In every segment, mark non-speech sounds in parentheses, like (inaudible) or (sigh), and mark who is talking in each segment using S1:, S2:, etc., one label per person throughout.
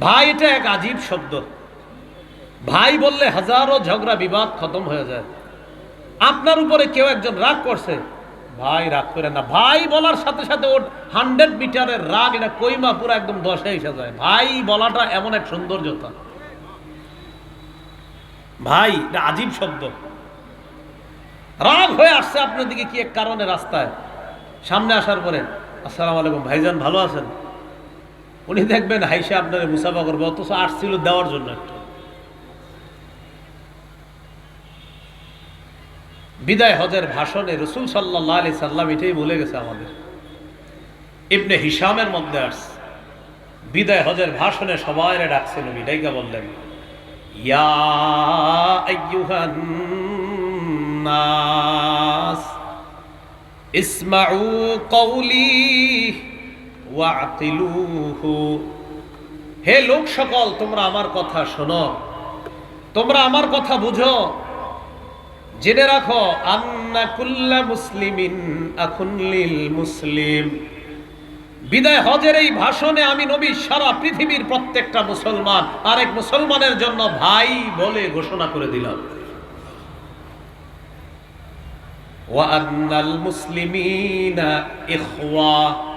S1: ভাই, এটা এক আজীব শব্দ। ভাই বললে হাজারো ঝগড়া, বিবাদ খতম হয়ে যায়। আপনার উপরে কেউ একজন রাগ করছে। ভাই, রাগ করে না। ভাই বলার সাথে সাথে ওর হান্ড্রেড মিটারের রাগ, এটা কইমা পুরো একদম দশে এসে যায়। ভাই বলাটা এমন এক সৌন্দর্যতা। ভাই, এটা আজীব শব্দ। রাগ হয়ে আসছে আপনার দিকে কি এক কারণে রাস্তায়? সামনে আসার পরে। আসসালামু আলাইকুম। ভাইজান, ভালো আছেন? উনি দেখবেন হাইসে আপনার মুসাফা করবে, অথচ আসছিল দেওয়ার জন্য একটু। বিদায় হজের ভাষণে রসুল সাল্লাহ আলি সাল্লাম এটাই বলে গেছে আমাদের। ইবনে হিসামের মধ্যে আসছে। বিদায় হজের ভাষণে সবাই ডাকছে নবী, ডাইকা বললেন, ইয়া ইসমাউ ওয়াকিলুহু হে লোক সকল, তোমরা আমার কথা শোনো। তোমরা আমার কথা বুঝো। জেনে রাখো, আন্না কুল্লা মুসলিমিন মুসলিম। বিদায় হজের এই ভাষণে আমি নবী সারা পৃথিবীর প্রত্যেকটা মুসলমান, আরেক মুসলমানের জন্য ভাই বলে ঘোষণা করে দিলাম। ওয়ান্নাল মুসলিমিনা ইখওয়া।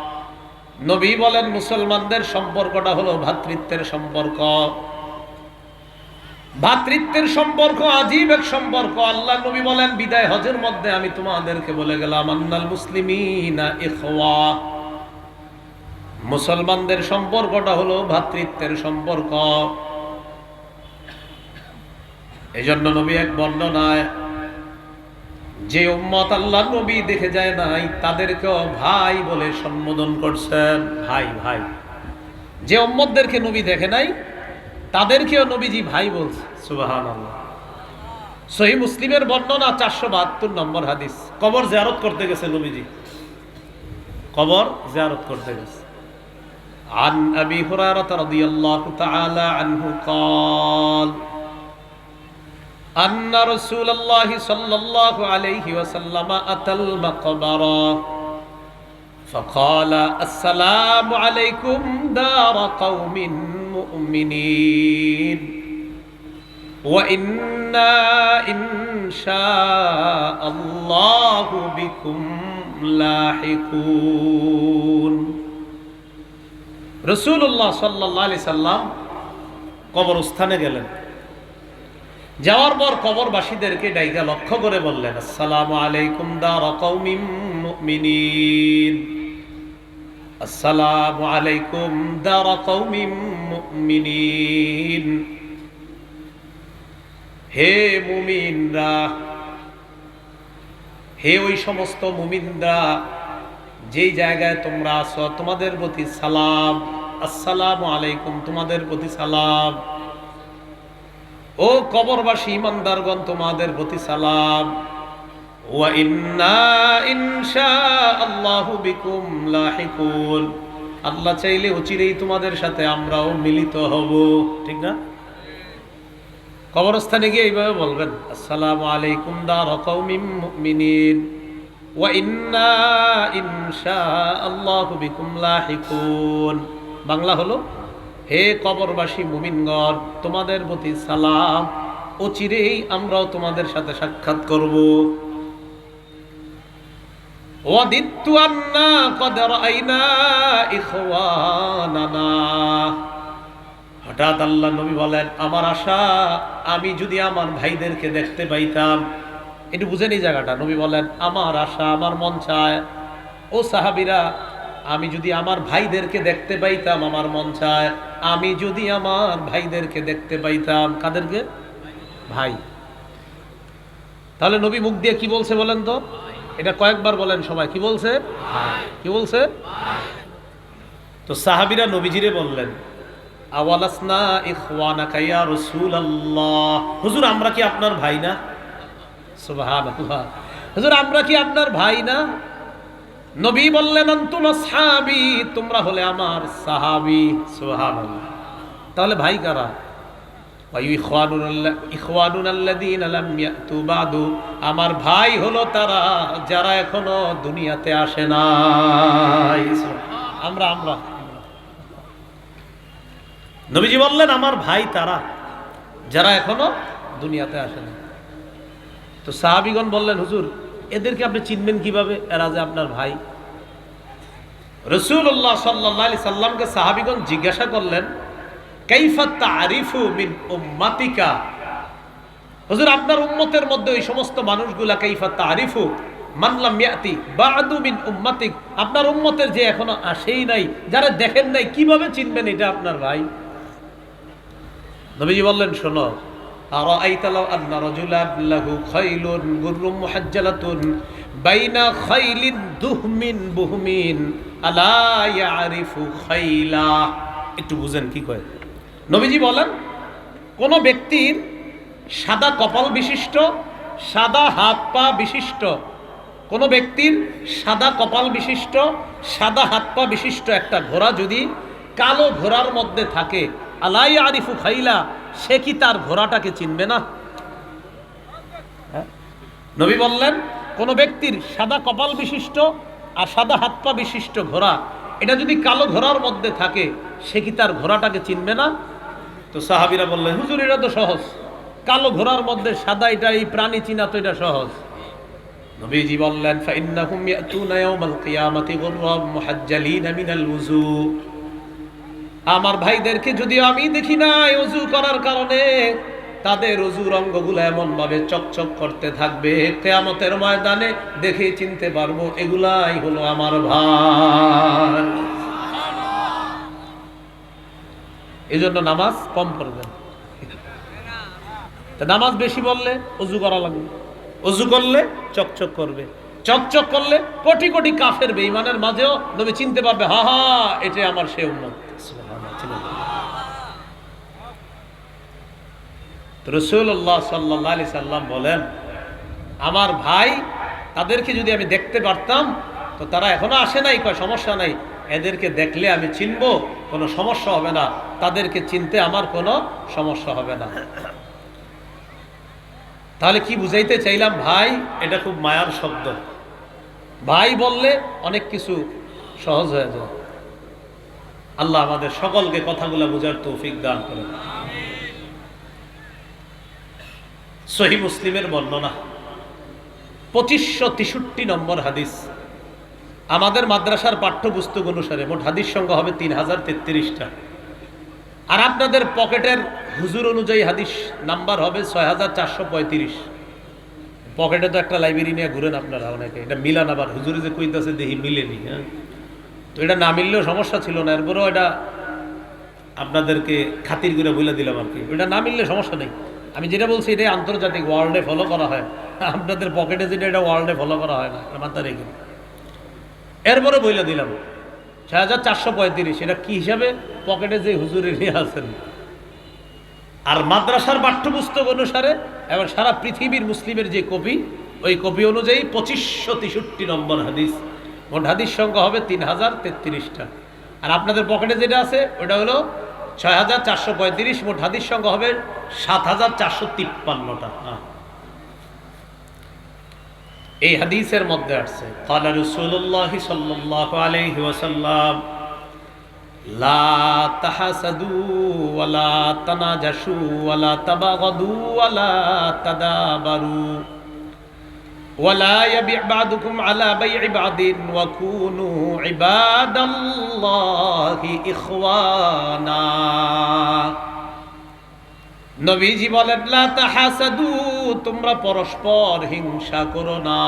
S1: নবী বলেন, মুসলমানদের সম্পর্কটা হলো ভ্রাতৃত্বের সম্পর্ক। ভ্রাতৃত্বের সম্পর্ক আজীব এক সম্পর্ক। আল্লাহ নবী বলেন, বিদায় হজের মধ্যে আমি তোমাদেরকে বলে গেলাম, আন্নাল ইখওয়া। মুসলমানদের সম্পর্কটা হলো ভ্রাতৃত্বের সম্পর্ক। এই জন্য নবী এক বর্ণনায় যে উম্মত আল্লাহ নবী দেখে যায় নাই তাদেরকেও ভাই বলে সম্বোধন করছেন ভাই ভাই যে উম্মতদেরকে নবী দেখে নাই তাদেরকেও নবীজি ভাই বলছে সুবাহান আল্লাহ সহি মুসলিমের বর্ণনা চারশো বাহাত্তর নম্বর হাদিস কবর জিয়ারত করতে গেছে নবীজি কবর জিয়ারত করতে গেছে عن أبي هريرة رضي الله تعالى عنه قال أن رسول الله صلى الله عليه وسلم أتى المقبرة فقال السلام عليكم دار قوم مؤمنين وإنا إن شاء الله بكم لاحقون রসুল্লাহ সাল্লাহ আলি সাল্লাম কবরস্থানে গেলেন যাওয়ার পর কবরবাসীদেরকে ডাইকা লক্ষ্য করে বললেন, আসসালামু আলাইকুম দার মুমিনিন। আসসালামু আলাইকুম দার মুমিনিন। হে মুমিনরা, হে ওই সমস্ত মুমিনরা, যেই জায়গায় তোমরা আছো, তোমাদের প্রতি সালাম। আসসালামু আলাইকুম, তোমাদের প্রতি সালাম। ও কবরবাসী ইমানদারগণ, তোমাদের প্রতি সালাম। আল্লাহু চাইলে অচিরেই তোমাদের সাথে আমরাও মিলিত হব। ঠিক না? কবরস্থানে গিয়ে এইভাবে বলবেন, আসসালামু আলাইকুম দার লাহিকুন। বাংলা হলো হে কবরবাসী মুমিনগণ, তোমাদের প্রতি সালাম। অচিরেই আমরাও তোমাদের সাথে সাক্ষাৎ করব। হঠাৎ আল্লাহ নবী বলেন, আমার আশা, আমি যদি আমার ভাইদেরকে দেখতে পাইতাম। একটু বুঝেন জায়গাটা। নবী বলেন, আমার আশা, আমার মন চায়। ও সাহাবিরা আমি যদি আমার ভাইদেরকে দেখতে পাইতাম আমার মন চায় আমি যদি আমার ভাইদেরকে দেখতে পাইতাম কাদেরকে? ভাই। তাহলে নবী মুখ দিয়ে কি বলছে বলেন তো? এটা কয়েকবার বলেন সবাই কি বলছে? কি বলছে? তো সাহাবিরা নবীজিরে বললেন আওয়ালাসনা রাসূলুল্লাহ? হুজুর আমরা কি আপনার ভাই না? হুজুর আমরা কি আপনার ভাই না? নবী বললেন, আনতুম আসহাবি তোমরা হলে আমার সাহাবি। তাহলে ভাই কারা? আমার ভাই হলো তারা, যারা এখনও দুনিয়াতে আসে নাই। আমরা আমরা। নবীজি বললেন, আমার ভাই তারা, যারা এখনও দুনিয়াতে আসে না তো সাহাবিগণ বললেন, হুজুর এদেরকে আপনি চিনবেন কীভাবে? এরা যে আপনার ভাই। রসুল্লাহ সাল্লি সাল্লামকে সাহাবিগণ জিজ্ঞাসা করলেন আপনার উম্মতের মধ্যে ওই সমস্ত মানুষগুলা কৈফাত আরিফু আপনার উম্মতের যে এখনও আসেই নাই, যারা দেখেন নাই, কীভাবে চিনবেন এটা আপনার ভাই? নবীজি বললেন, শোনো আন্না রাজুলান লাহু খাইলুন গুররুম মুহাজ্জালাতুন বাইনা খাইলিন দুহমিন বুহমিন আলা ইয়ারিফু খাইলা। একটু বুঝেন কি কয়? নবীজি বলেন, কোন ব্যক্তির সাদা কপাল বিশিষ্ট, সাদা হাত পা বিশিষ্ট, কোন ব্যক্তির সাদা কপাল বিশিষ্ট, সাদা হাত পা বিশিষ্ট একটা ঘোড়া যদি কালো ঘোড়ার মধ্যে থাকে আলাই আরিফু খাইলা সে কি তার ঘোড়াটাকে চিনবে না? হ্যাঁ? নবী বললেন, কোন ব্যক্তির সাদা কপাল বিশিষ্ট আর সাদা হাত পা বিশিষ্ট ঘোড়া, এটা যদি কালো ঘোড়ার মধ্যে থাকে, সে কি তার ঘোড়াটাকে চিনবে না? তো সাহাবিরা বললেন, হুজুর, এটা তো সহজ। কালো ঘোড়ার মধ্যে সাদা, এটা এই প্রাণী চিনা তো এটা সহজ। নবীজি বললেন ফাইন্নাহুম ইয়াতুনা ইয়াউমাল কিয়ামাতি গুররাম মুহাজ্জালিনা মিনাল ওযু আমার ভাইদেরকে যদিও আমি দেখি নাই অজু করার কারণে, তাদের অজুর অঙ্গগুলো এমন ভাবে চকচক করতে থাকবে। কেয়ামতের ময়দানে দেখে চিনতে পারব, এগুলাই হলো আমার ভাই। এই জন্য নামাজ কম তা নামাজ বেশি বললে অজু করা লাগবে। অজু করলে চকচক করবে। চকচক করলে কোটি কোটি কাফের বেঈমানের মাঝেও নবী চিনতে পারবে, হা হা এটা আমার সে উন্নত রসুল্লাহ সাল্লাহ আলি সাল্লাম বলেন, আমার ভাই, তাদেরকে যদি আমি দেখতে পারতাম, তো তারা এখনও আসে নাই, কয় সমস্যা নাই। এদেরকে দেখলে আমি চিনব, কোনো সমস্যা হবে না। তাদেরকে চিনতে আমার কোনো সমস্যা হবে না। তাহলে কি বুঝাইতে চাইলাম, ভাই, এটা খুব মায়ার শব্দ। ভাই বললে অনেক কিছু সহজ হয়ে যায়। আল্লাহ আমাদের সকলকে কথাগুলো বোঝার তৌফিক দান করে সহি মুসলিমের বর্ণনা। পঁচিশশো তেষট্টি নম্বর হাদিস। আমাদের মাদ্রাসার পাঠ্যপুস্তক অনুসারে মোট হাদিস সংখ্যা হবে তিন হাজার তেত্রিশটা। আর আপনাদের পকেটের হুজুর অনুযায়ী হাদিস নাম্বার হবে ছয় হাজার চারশো পঁয়ত্রিশ। পকেটে তো একটা লাইব্রেরি নিয়ে ঘুরেন আপনারা অনেকে। এটা মিলান আবার। হুজুরে যে কইতাছে দেখি মিলেনি হ্যাঁ? তো এটা না মিললেও সমস্যা ছিল না। এরপরেও এটা আপনাদেরকে খাতির করে বলে দিলাম আর কি। এটা না মিললে সমস্যা নেই। আমি যেটা বলছি, এটাই আন্তর্জাতিক ওয়ার্ল্ডে ফলো করা হয়। আপনাদের পকেটে যেটা, এটা ওয়ার্ল্ডে ফলো করা হয় না। মাথা রেখে এরপরে বইলে দিলাম ছয় হাজার চারশো পঁয়ত্রিশ। এটা কি হিসাবে? পকেটে যে হুজুরে নিয়ে আছেন। আর মাদ্রাসার পাঠ্যপুস্তক অনুসারে এবং সারা পৃথিবীর মুসলিমের যে কপি, ওই কপি অনুযায়ী পঁচিশশো তেষট্টি নম্বর হাদিস। মোট হাদিস সংখ্যা হবে তিন হাজার তেত্রিশটা। আর আপনাদের পকেটে যেটা আছে, ওটা হলো ছয় হাজার চারশো পঁয়ত্রিশ মোট হাদিস সংখ্যা হবে সাত হাজার চারশো তিপ্পান্নটা। এই হাদিসের মধ্যে আসছে, কালা রসুল্লাহ সাল্লাহ আলাইহি ওয়াসাল্লাম, লা তাহাসাদু ওয়ালা তানাজাসু ওয়ালা তাবাগাদু ওয়ালা তাদাবারু। ولا يبيع بعضكم على بيع بعض وكونوا عباد الله إخوانا নবীজি বলেন লা তাহাসাদু তোমরা পরস্পর হিংসা করো না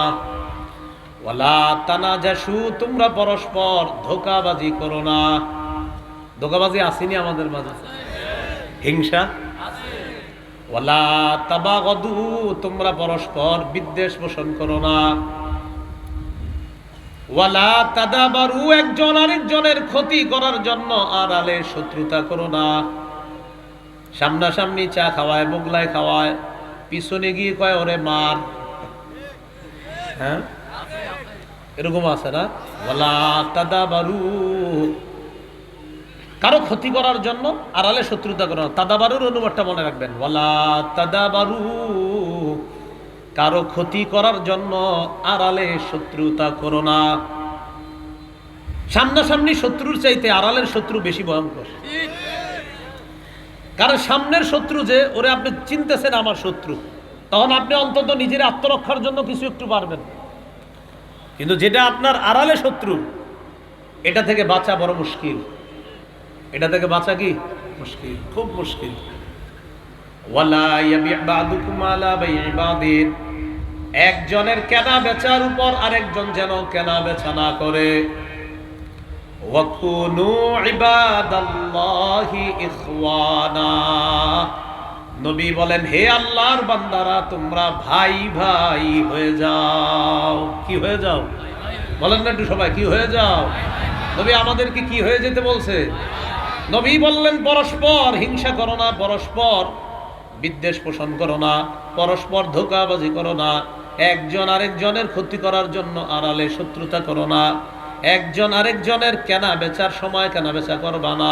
S1: ওয়ালা তানাজাসু তোমরা পরস্পর ধোকাবাজি করো না ধোকাবাজি আসেনি আমাদের মাঝে হিংসা তাবাগদু, তোমরা পরস্পর বিদ্বেষ পোষণ করো না। ওয়ালা একজন আরেকজনের ক্ষতি করার জন্য শত্রুতা না। সামনাসামনি চা খাওয়ায় খাওয়ায়, পিছনে গিয়ে কয়, ওরে মার। হ্যাঁ? এরকম আছে না? কারও ক্ষতি করার জন্য আড়ালে শত্রুতা করো না। তাদা বারুর অনুবাদটা মনে রাখবেন। বলা তাদা বারু কারও ক্ষতি করার জন্য আড়ালে শত্রুতা করো না। সামনাসামনি শত্রুর চাইতে আড়ালের শত্রু বেশি ভয়ঙ্কর। কারণ সামনের শত্রু যে, ওরে আপনি চিনতেছেন আমার শত্রু। তখন আপনি অন্তত নিজের আত্মরক্ষার জন্য কিছু একটু পারবেন। কিন্তু যেটা আপনার আড়ালে শত্রু, এটা থেকে বাঁচা বড় মুশকিল। এটা থেকে বাঁচা কি? মুশকিল খুব মুশকিল। একজনের কেনা বেচার উপর আরেকজন যেন কেনা বেচা না করে। নবী বলেন হে আল্লাহর বান্দারা তোমরা ভাই ভাই হয়ে যাও। কি হয়ে যাও? বলেন না একটু সবাই কি হয়ে যাও? নবী আমাদেরকে কি হয়ে যেতে বলছে? নবী বললেন, পরস্পর হিংসা করো না, পরস্পর বিদ্বেষ পোষণ করো না, পরস্পর ধোকাবাজি করো না, একজন আরেকজনের ক্ষতি করার জন্য আড়ালে শত্রুতা করো না, একজন আরেকজনের কেনা বেচার সময় কেনা বেচা করবা না।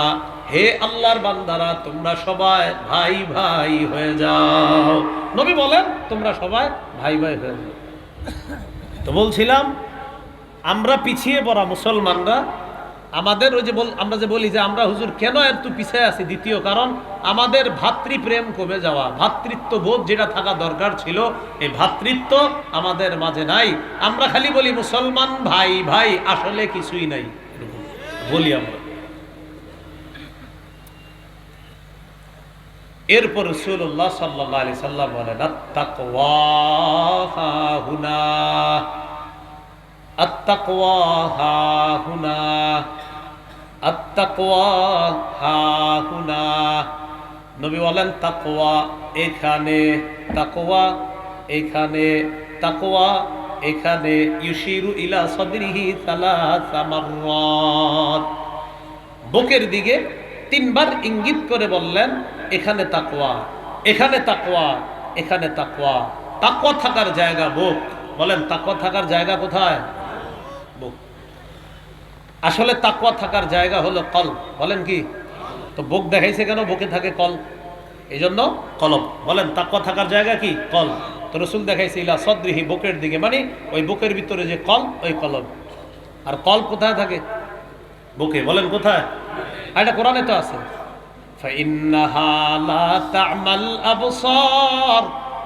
S1: হে আল্লাহর বান্দারা, তোমরা সবাই ভাই ভাই হয়ে যাও। নবী বলেন, তোমরা সবাই ভাই ভাই হয়ে যাও। তো বলছিলাম, আমরা পিছিয়ে পড়া মুসলমানরা আমাদের ওই যে বল আমরা যে বলি যে আমরা হুজুর কেন এত পিছিয়ে আছি? দ্বিতীয় কারণ, আমাদের ভাতৃপ্রেম কমে যাওয়া ভাতৃত্ব বোধ যেটা থাকা দরকার ছিল, এই ভাতৃত্ব আমাদের মাঝে নাই। আমরা খালি বলি, মুসলমান ভাই ভাই, আসলে কিছুই নাই। বলি আমরা। এরপর রসুল্লাহ সাল্লাহ আলি সাল্লাম বলেন আত্মাকওয়া হুনা। আত্তাকওয়া হা হা হুনা নবী বলেন তাকওয়া এখানে তাকওয়া এখানে তাকওয়া এখানে। ইউশিরু ইলা সদরিহি সালাসা মাররাত। বুকের দিকে তিনবার ইঙ্গিত করে বললেন, এখানে তাকওয়া এখানে তাকওয়া এখানে তাকওয়া তাকওয়া থাকার জায়গা বুক। বলেন তাকওয়া থাকার জায়গা কোথায়? আসলে তাকওয়া থাকার জায়গা হলো কল বলেন কি তো বুক দেখাইছে কেন বুকে থাকে কল এই জন্য কলম বলেন তাকওয়া থাকার জায়গা কি কল তো রসুল দেখাইছে ইলা সদরিহি বুকের দিকে মানে ওই বুকের ভিতরে যে কল ওই কলম আর কল কোথায় থাকে বুকে বলেন কোথায় আর এটা কোরআনে তো আছে فإنها لا تعمى الأبصار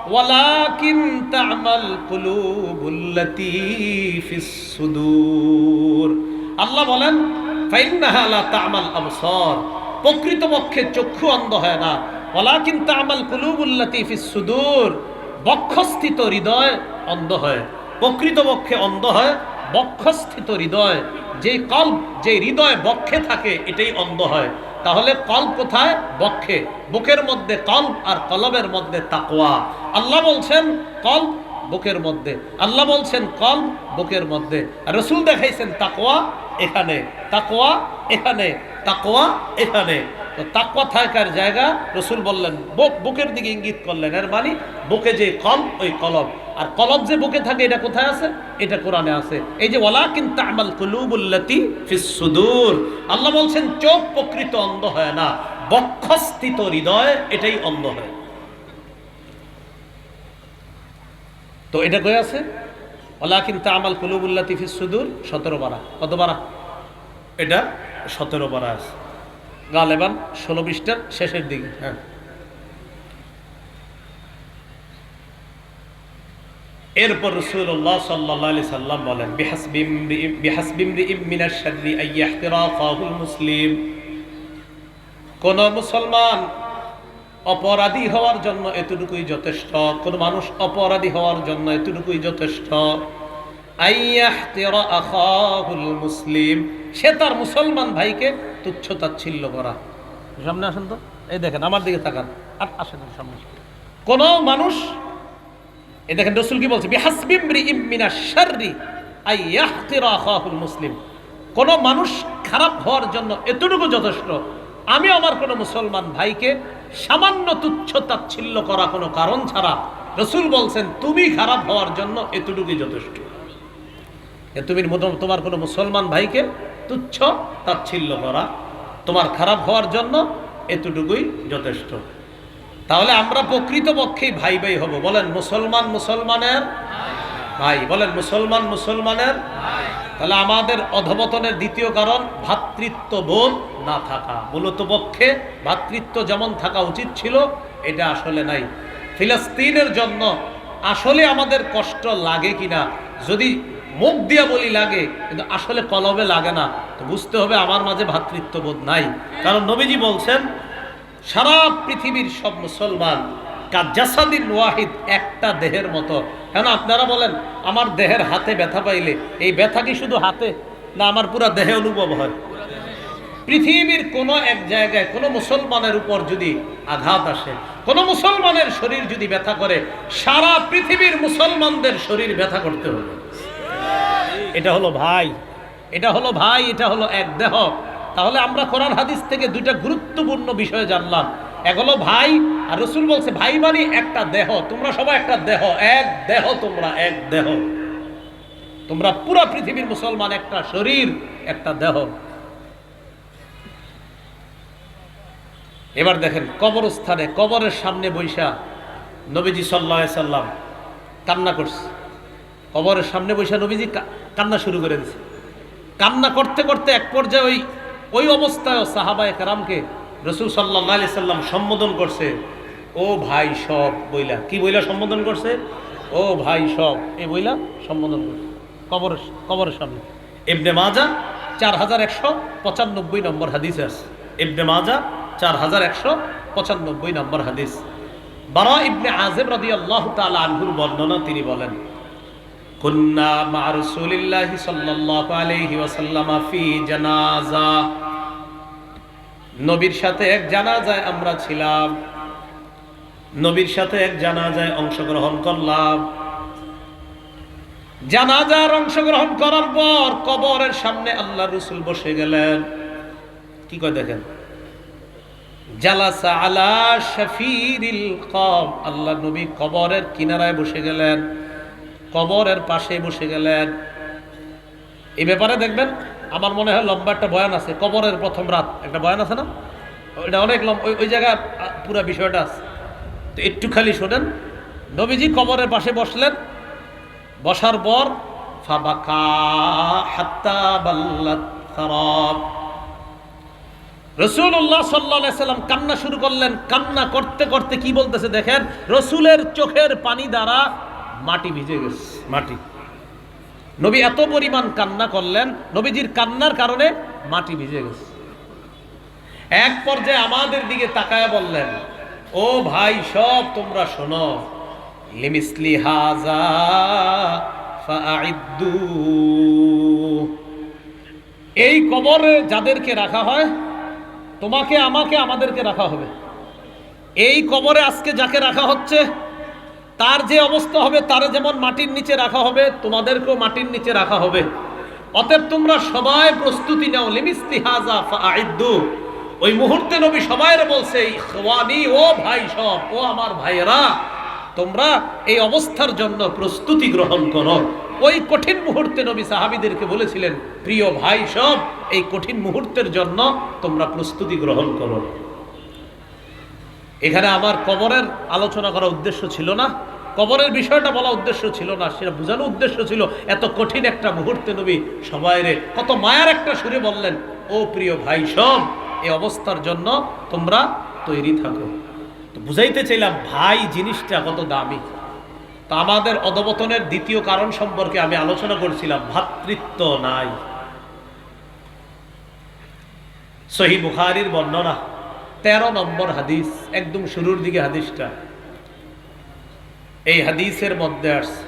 S1: ولكن تعمى القلوب التي في الصدور আল্লাহ বলেন প্রকৃতপক্ষে চক্ষু অন্ধ হয় না। সুদূর। বক্ষস্থিত হৃদয় অন্ধ হয়। অন্ধ হয়, বক্ষস্থিত হৃদয়। যেই কল্প যে হৃদয় বক্ষে থাকে, এটাই অন্ধ হয়। তাহলে কল্প কোথায়? বক্ষে। বুকের মধ্যে কল্প আর কলবের মধ্যে তাকওয়া। আল্লাহ বলছেন, কল্প বুকের মধ্যে। আল্লাহ বলছেন কল্প বুকের মধ্যে। আর রসুল দেখাইছেন তাকোয়া এখানে তাকোয়া এখানে তাকোয়া এখানে। তো তাকওয়া থাকার জায়গা, রসুল বললেন, বুক, বুকের দিকে ইঙ্গিত করলেন। এর মানে বুকে যে কল, ওই কলম। আর কলব যে বুকে থাকে, এটা কোথায় আছে? এটা কোরআনে আছে। এই যে ওলা কিন্তু আমাল কুলুবুল্লাতি ফিস সুদূর আল্লাহ বলছেন, চোখ প্রকৃত অন্ধ হয় না। বক্ষস্থিত হৃদয়, এটাই অন্ধ হয়। তো এটা কয়ে আছে? ওলা কিন্তু আমাল কুলুবুল্লা তিফিস সুদূর সতেরো বারা। কত বারা? এটা সতেরো বারা আছে। গালেবান ষোলো বিশটার শেষের দিকে। হ্যাঁ। এরপর রসুল্লাহ সাল্লাম বলেন মুসলিম। কোন মুসলমান অপরাধী হওয়ার জন্য এতটুকুই যথেষ্ট। কোন মানুষ অপরাধী হওয়ার জন্য এতটুকুই যথেষ্ট। মুসলিম। সে তার মুসলমান ভাইকে তুচ্ছ তাচ্ছিল্য করা। সামনে আসেন তো। এই দেখেন, আমার দিকে তাকান। আর আসেন সামনে। কোন মানুষ, এই দেখেন রসুল কি বলছে? মুসলিম। কোন মানুষ খারাপ হওয়ার জন্য এতটুকু যথেষ্ট। আমি আমার কোনো মুসলমান ভাইকে সামান্য তুচ্ছ তাচ্ছিল্য করা কোনো কারণ ছাড়া রসুল বলছেন, তুমি খারাপ হওয়ার জন্য এতটুকুই যথেষ্ট। তুমি তোমার কোনো মুসলমান ভাইকে তুচ্ছ তাচ্ছিল্য করা, তোমার খারাপ হওয়ার জন্য এতটুকুই যথেষ্ট। তাহলে আমরা প্রকৃতপক্ষেই ভাই ভাই হব। বলেন, মুসলমান মুসলমানের ভাই। বলেন, মুসলমান মুসলমানের তাহলে আমাদের অধবতনের দ্বিতীয় কারণ ভ্রাতৃত্ব বোধ না থাকা। মূলত পক্ষে ভ্রাতৃত্ব যেমন থাকা উচিত ছিল, এটা আসলে নাই। ফিলিস্তিনের জন্য আসলে আমাদের কষ্ট লাগে কিনা, যদি মুখ দিয়া বলি লাগে, কিন্তু আসলে কলবে লাগে না, তো বুঝতে হবে আমার মাঝে ভ্রাতৃত্ববোধ নাই। কারণ নবীজি বলছেন, সারা পৃথিবীর সব মুসলমান ওয়াহিদ একটা দেহের মতো। কেন আপনারা বলেন, আমার দেহের হাতে ব্যথা পাইলে, এই ব্যথা কি শুধু হাতে? না, আমার পুরো দেহে অনুভব হয়। পৃথিবীর কোনো এক জায়গায় কোনো মুসলমানের উপর যদি আঘাত আসে, কোনো মুসলমানের শরীর যদি ব্যথা করে, সারা পৃথিবীর মুসলমানদের শরীর ব্যথা করতে হবে। এটা হলো ভাই, এটা হলো ভাই, এটা হলো এক দেহ। তাহলে আমরা কোরআন হাদিস থেকে দুইটা গুরুত্বপূর্ণ বিষয় জানলাম। এক হলো ভাই, আর রসুল বলছে, ভাই মানে একটা দেহ, তোমরা সবাই একটা দেহ, এক দেহ তোমরা, এক দেহ। তোমরা পুরা পৃথিবীর মুসলমান, একটা শরীর, একটা দেহ। এবার দেখেন, কবরস্থানে, কবরের সামনে বৈশা নবীজি সাল্লা সাল্লাম কান্না করছে। কবরের সামনে বৈশা নবীজি কান্না শুরু করে দিছে। কান্না করতে করতে এক পর্যায়ে ওই ওই অবস্থায় সাহাবায় কারামকে রসুল সাল্লাহ আলি সাল্লাম সম্বোধন করছে, ও ভাই সব বইলা। কি বইলা সম্বোধন করছে? ও ভাই সব। এই বইলা সম্বোধন করছে। কবরের কবরের সামনে। ইবনে মাজা চার হাজার একশো পঁচানব্বই নম্বর হাদিস আছে। ইবনে মাজা চার হাজার একশো পঁচানব্বই নম্বর হাদিস। বারা ইবনে আজেম রাদি আল্লাহ তালা আনহুর বর্ণনা তিনি বলেন, কুন্না মা রাসূলিল্লাহি সাল্লাল্লাহু আলাইহি ফি জানাজা। নবীর সাথে এক জানাজায় আমরা ছিলাম। নবীর সাথে এক জানাজায় অংশগ্রহণ করলাম। জানাজার অংশগ্রহণ করার পর কবরের সামনে আল্লাহ রসুল বসে গেলেন। কি করে দেখেন? জালাসা আলা শাফিরিল কব আল্লাহ নবী কবরের কিনারায় বসে গেলেন, কবরের পাশে বসে গেলেন। এ ব্যাপারে দেখবেন আমার মনে হয় লম্বা একটা বয়ান আছে, কবরের প্রথম রাত। একটা বয়ান আছে না? ওইটা অনেক লম্বা ওই ওই জায়গায় পুরা বিষয়টা আছে। তো একটু খালি শোনেন। নবীজি কবরের পাশে বসলেন। বসার পর, ফাবাকা হাত্তা বাল্লাত রসুল্লাহ সাল্লাহ সাল্লাম কান্না শুরু করলেন। কান্না করতে করতে কি বলতেছে দেখেন? রসুলের চোখের পানি দ্বারা মাটি ভিজে গেছে। মাটি। নবী এত পরিমাণ কান্না করলেন, নবীজির কান্নার কারণে মাটি ভিজে গেছে। এক পর্যায়ে আমাদের দিকে তাকায় বললেন, ও ভাই, সব তোমরা শোনো। লিমিসলি হাজা এই কবরে যাদেরকে রাখা হয়, তোমাকে, আমাকে, আমাদেরকে রাখা হবে। এই কবরে আজকে যাকে রাখা হচ্ছে তার যে অবস্থা হবে, তারে যেমন মাটির নিচে রাখা হবে, তোমাদেরকেও মাটির নিচে রাখা হবে। অতএব তোমরা সবাই প্রস্তুতি নাও। লিমিস্তি হাজা ফাআইদ্দু। ওই মুহূর্তে নবী সবাইরে বলছে ইখওয়ানি ও ভাই সব, ও আমার ভাইয়েরা, তোমরা এই অবস্থার জন্য প্রস্তুতি গ্রহণ করো। ওই কঠিন মুহূর্তে নবী সাহাবীদেরকে বলেছিলেন, প্রিয় ভাই সব, এই কঠিন মুহূর্তের জন্য তোমরা প্রস্তুতি গ্রহণ করো। এখানে আমার কবরের আলোচনা করার উদ্দেশ্য ছিল না। কবরের বিষয়টা বলা উদ্দেশ্য ছিল না, সেটা বোঝানোর উদ্দেশ্য ছিল, এত কঠিন একটা মুহূর্তে নবী সবাইরে কত মায়ার একটা সুরে বললেন, ও প্রিয় ভাই সব এই অবস্থার জন্য তোমরা তৈরি থাকো। তো বুঝাইতে চাইলাম, ভাই, জিনিসটা কত দামি? তা আমাদের অধবতনের দ্বিতীয় কারণ সম্পর্কে আমি আলোচনা করছিলাম, ভাতৃত্ব নাই। সহি বুখারির বর্ণনা তেরো নম্বর হাদিস একদম শুরুর দিকে হাদিসটা এই হাদিসের মধ্যে আসছে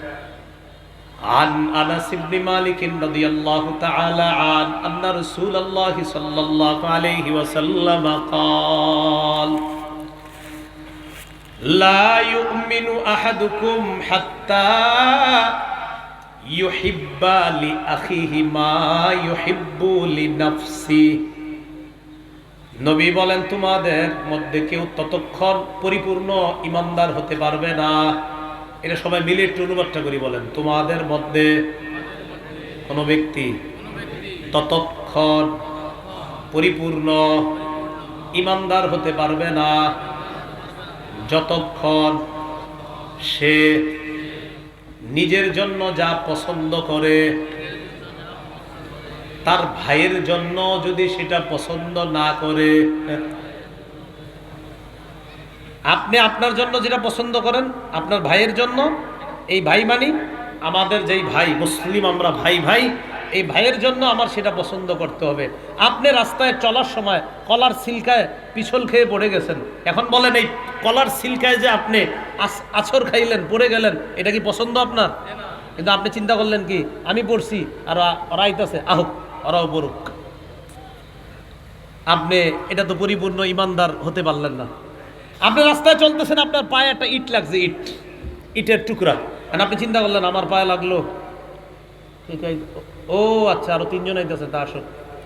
S1: عن انس بن مالك رضي الله تعالى عن ان رسول الله صلى الله عليه وسلم قال لا يؤمن احدكم حتى يحب لاخيه ما يحب لنفسه নবী বলেন, তোমাদের মধ্যে কেউ ততক্ষণ পরিপূর্ণ ইমানদার হতে পারবে না। এটা সবাই মিলে একটু অনুবাদটা করি বলেন, তোমাদের মধ্যে কোনো ব্যক্তি ততক্ষণ পরিপূর্ণ ইমানদার হতে পারবে না, যতক্ষণ সে নিজের জন্য যা পছন্দ করে তার ভাইয়ের জন্য যদি সেটা পছন্দ না করে, আপনি আপনার জন্য যেটা পছন্দ করেন, আপনার ভাইয়ের জন্য, এই ভাই মানি আমাদের যেই ভাই, মুসলিম আমরা ভাই ভাই, এই ভাইয়ের জন্য আমার সেটা পছন্দ করতে হবে। আপনি রাস্তায় চলার সময় কলার সিলকায় পিছল খেয়ে পড়ে গেছেন। এখন বলেন এই কলার সিলকায় যে আপনি আছর খাইলেন, পড়ে গেলেন, এটা কি পছন্দ আপনার? কিন্তু আপনি চিন্তা করলেন কি, আমি পড়ছি আর ওরা আইতাছে আহুক ওরাও আপনি এটা তো পরিপূর্ণ ইমানদার হতে পারলেন না। আপনি রাস্তায় চলতেছেন, আপনার পায়ে একটা ইট লাগছে, ইট। ইটের টুকরা। আর আপনি চিন্তা করলেন, আমার পায়ে লাগল। ও আচ্ছা আরও তিনজন আইতেছে, তা আসো।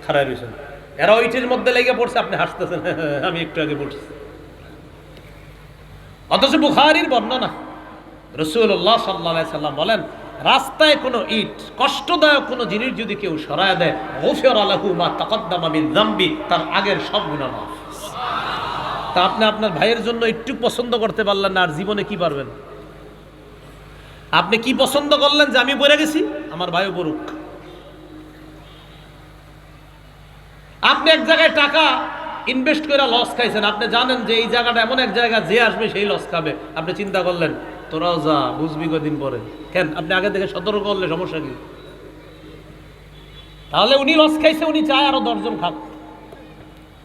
S1: খারাপ রয়েছেন এরাও ইটের মধ্যে লেগে পড়ছে, আপনি হাসতেছেন। (laughs) আমি একটু আগে পড়ছি। অথচ বুখারির বর্ণনা। রসুল্লাহ সাল্লা সাল্লাম বলেন রাস্তায় কোনো ইট, কষ্টদায়ক কোনো জিনিস যদি কেউ সরায় দেয় মা জাম্বি তার আগের সব গুণা মাফ। তা আপনি আপনার ভাইয়ের জন্য একটু পছন্দ করতে পারলেন না, আর জীবনে কি পারবেন? আপনি কি পছন্দ করলেন যে আমি পড়ে গেছি? আমার ভাইও পড়ুক। আপনি এক জায়গায় টাকা ইনভেস্ট করে লস খাইছেন, আপনি জানেন যে এই জায়গাটা এমন এক জায়গা যে আসবে সেই লস খাবে। আপনি চিন্তা করলেন তোরাও যা, বুঝবি কদিন পরে। কেন? আপনি আগে থেকে সতর্ক করলে সমস্যা কি? তাহলে উনি লস খাইছে, উনি চায় আরও দশজন খাক।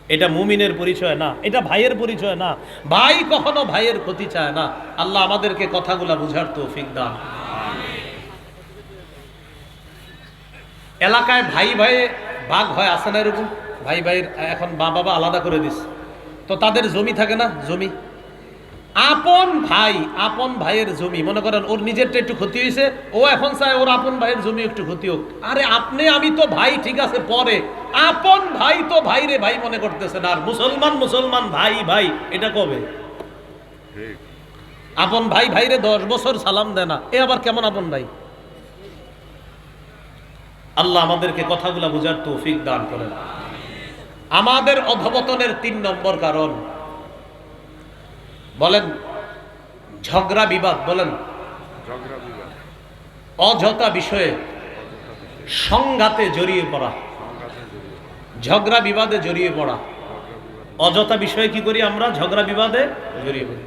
S1: এটা মুমিনের পরিচয় না, এটা ভাইয়ের পরিচয় না। ভাই কখনো ভাইয়ের ক্ষতি চায় না। আল্লাহ আমাদেরকে কথাগুলা বুঝার তৌফিক দান। এলাকায় ভাই ভাই ভাগ হয় আসে না এরকম? ভাই ভাইয়ের এখন মা বাবা আলাদা করে দিস তো তাদের জমি থাকে না? জমি? আপন ভাই, আপন ভাইয়ের জমি। মনে করেন ওর নিজেরটা একটু ক্ষতি হয়েছে ও এখন চায় ওর আপন ভাইয়ের জমি একটু ক্ষতি হোক। আরে আপনি, আমি তো ভাই, ঠিক আছে, পরে। আপন ভাই তো ভাই রে ভাই মনে করতেছেন আর মুসলমান মুসলমান, ভাই ভাই, এটা কবে? আপন ভাই ভাইরে দশ বছর সালাম দেয় না। এ আবার কেমন আপন ভাই? আল্লাহ আমাদেরকে কথাগুলা বুঝার তৌফিক দান করেন। আমাদের অধপতনের তিন নম্বর কারণ বলেন ঝগড়া বিবাদ বলেন। অযথা বিষয়ে সংঘাতে জড়িয়ে পড়া। ঝগড়া বিবাদে জড়িয়ে পড়া। অযথা বিষয়ে কি করি আমরা? ঝগড়া বিবাদে জড়িয়ে পড়ি।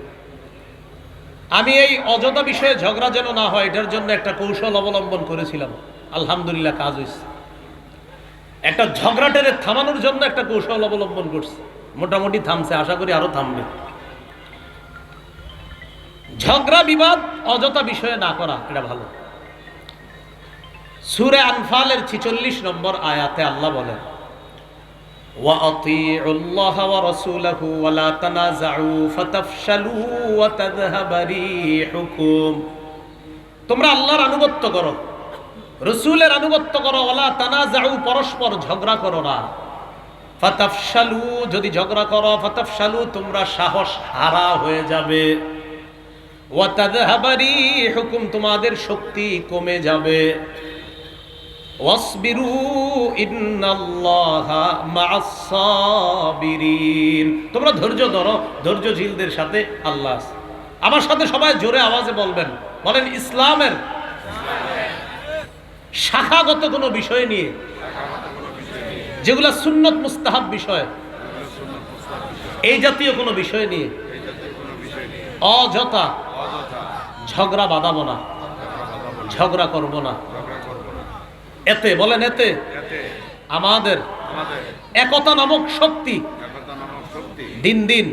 S1: আমি এই অযথা বিষয়ে ঝগড়া যেন না হয় এটার জন্য একটা কৌশল অবলম্বন করেছিলাম। আলহামদুলিল্লাহ কাজ হয়েছে। একটা ঝগড়াটারে থামানোর জন্য একটা কৌশল অবলম্বন করছে। মোটামুটি থামছে আশা করি আরও থামবে। ঝগড়া বিবাদ অযথা বিষয়ে না করা এটা ভালো সুরে আনফালের ছিচল্লিশ নম্বর আয়াতে আল্লাহ বলেন وأطيعوا الله ورسوله ولا تنازعوا فتفشلوا وتذهب ريحكم তোমরা আল্লাহর আনুগত্য করো রসুলের আনুগত্য করো ওলা তানাজাউ পরস্পর ঝগড়া করো না ফাতাফশালু যদি ঝগড়া করো ফাতাফশালু তোমরা সাহস হারা হয়ে যাবে রিহুকুম, তোমাদের শক্তি কমে যাবে। তোমরা ধৈর্য ধরো, ধৈর্যশীলদের সাথে আল্লাহ। আমার সাথে সবাই জোরে আওয়াজে বলবেন। বলেন, ইসলামের শাখাগত কোনো বিষয় নিয়ে, যেগুলা সুন্নত মুস্তাহাব বিষয়, এই জাতীয় কোনো বিষয় নিয়ে, অযথা ঝগড়া বাঁধাবো না। ঝগড়া করব না। এতে বলেন এতে আমাদের একতা নামক শক্তি
S2: একতা নামক শক্তি
S1: দিন দিন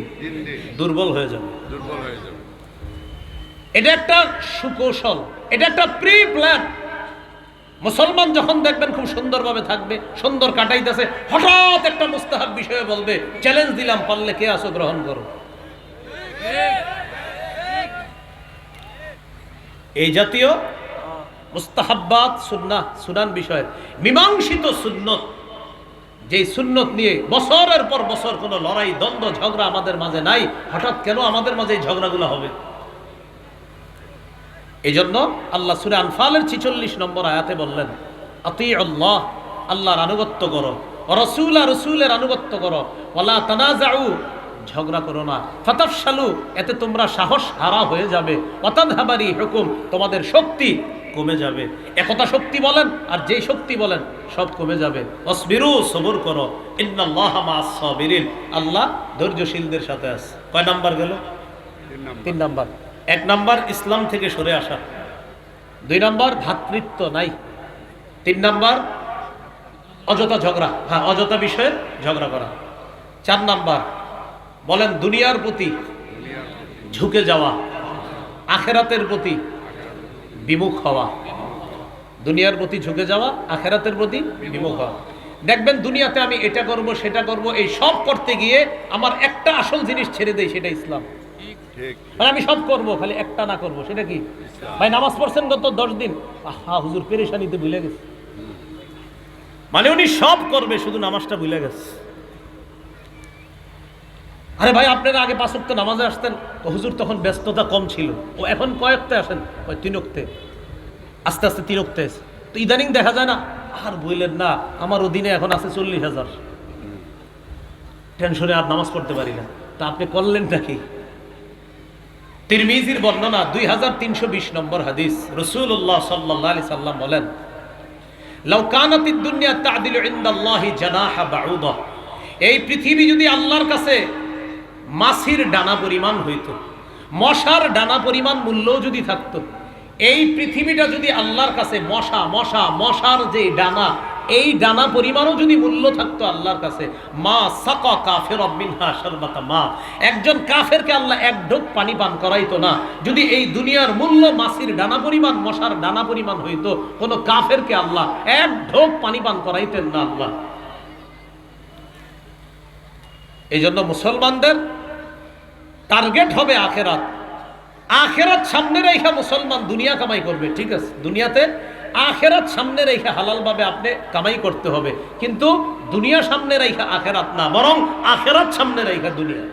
S1: হয়ে
S2: দুর্বল হয়ে যাবে।
S1: এটা একটা সুকৌশল এটা একটা প্রি প্ল্যান মুসলমান যখন দেখবেন খুব সুন্দরভাবে থাকবে সুন্দর কাটাইতেছে হঠাৎ একটা মুস্তাহাব বিষয়ে বলবে চ্যালেঞ্জ দিলাম পারলে কে আসো গ্রহণ করো? এই জাতীয় মুস্তাহাব্বাত সুন্না সুনান বিষয় মীমাংসিত সুন্নত। যেই সুন্নত নিয়ে বছরের পর বছর কোনো লড়াই, দ্বন্দ্ব, ঝগড়া আমাদের মাঝে নাই, হঠাৎ কেন আমাদের মাঝে এই ঝগড়াগুলো হবে? এই জন্য আল্লাহ সুরে আনফালের ছিচল্লিশ নম্বর আয়াতে বললেন আতি আল্লাহ আল্লাহর আনুগত্য করো রসুল আর রসুলের আনুগত্য করো ওলা তানাজাউ ঝগড়া করো না। ফাতাফশালু, এতে তোমরা সাহস হারা হয়ে যাবে। অতাধাবারি হুকুম, তোমাদের শক্তি কমে যাবে। একতা শক্তি বলেন, আর যে শক্তি বলেন, সব কমে যাবে। অসবিরু সবর করো। আল্লাহ ধৈর্যশীলদের সাথে আছে কয় নাম্বার গেল?
S2: তিন নাম্বার।
S1: এক নাম্বার, ইসলাম থেকে সরে আসা। দুই নাম্বার ভ্রাতৃত্ব নাই। তিন নাম্বার, অযথা ঝগড়া। হ্যাঁ অযথা বিষয়ে ঝগড়া করা। চার নাম্বার বলেন দুনিয়ার প্রতি ঝুঁকে যাওয়া, আখেরাতের প্রতি বিমুখ হওয়া। দুনিয়ার প্রতি ঝুঁকে যাওয়া, আখেরাতের প্রতি বিমুখ হওয়া। দেখবেন দুনিয়াতে আমি এটা করব, সেটা করব, এই সব করতে গিয়ে আমার একটা আসল জিনিস ছেড়ে দেয় সেটা ইসলাম। মানে আমি সব করব, খালি একটা না করব, সেটা কি? ভাই, নামাজ পড়ছেন গত দশ দিন। আহা, হুজুর পেরেশানিতে ভুলে গেছে। মানে উনি সব করবে, শুধু নামাজটা ভুলে গেছে। আরে ভাই, আপনারা আগে পাঁচক্ত নামাজে আসতেন, তো হুজুর তখন ব্যস্ততা কম ছিল। ও এখন কয়েকতে আসেন, ওই তিনক্তে আস্তে আস্তে তিনক্তে এসে। তো ইদানিং দেখা যায় না, আর বললেন না, আমার অধীনে এখন আছে চল্লিশ হাজার। টেনশনে আর নামাজ পড়তে পারি না। তা আপনি করলেন নাকি? তিরমিজির বর্ণনা, দুই হাজার তিনশো বিশ নম্বর হাদিস রসুল্লাহ সাল্লাহ আলি সাল্লাম বলেন লৌকানাতির দুনিয়া তাদিল ইন্দাল্লাহি জানাহা বাউদা। এই পৃথিবী যদি আল্লাহর কাছে মাছির ডানা পরিমাণ হইতো। মশার ডানা পরিমাণ মূল্যও যদি থাকতো, এই পৃথিবীটা যদি আল্লাহর কাছে মশা মশা, মশার যে ডানা, এই ডানা পরিমাণও যদি মূল্য থাকতো আল্লাহর কাছে, মা সাকা কাফের মা। একজন কাফেরকে আল্লাহ এক ঢোক পানি পান করাইতো না। যদি এই দুনিয়ার মূল্য মাছির ডানা পরিমাণ, মশার ডানা পরিমাণ হইতো, কোনো কাফেরকে আল্লাহ এক ঢোক পানি পান করাইতেন না আল্লাহ। এই জন্য মুসলমানদের টার্গেট হবে আখেরাত। আখেরাত সামনে রেখে মুসলমান দুনিয়া কামাই করবে, ঠিক আছে? দুনিয়াতে আখেরাত সামনে রেখে হালালভাবে আপনি কামাই করতে হবে। কিন্তু দুনিয়া সামনে রেখে আখেরাত না, বরং আখেরাত সামনে রেখে দুনিয়া।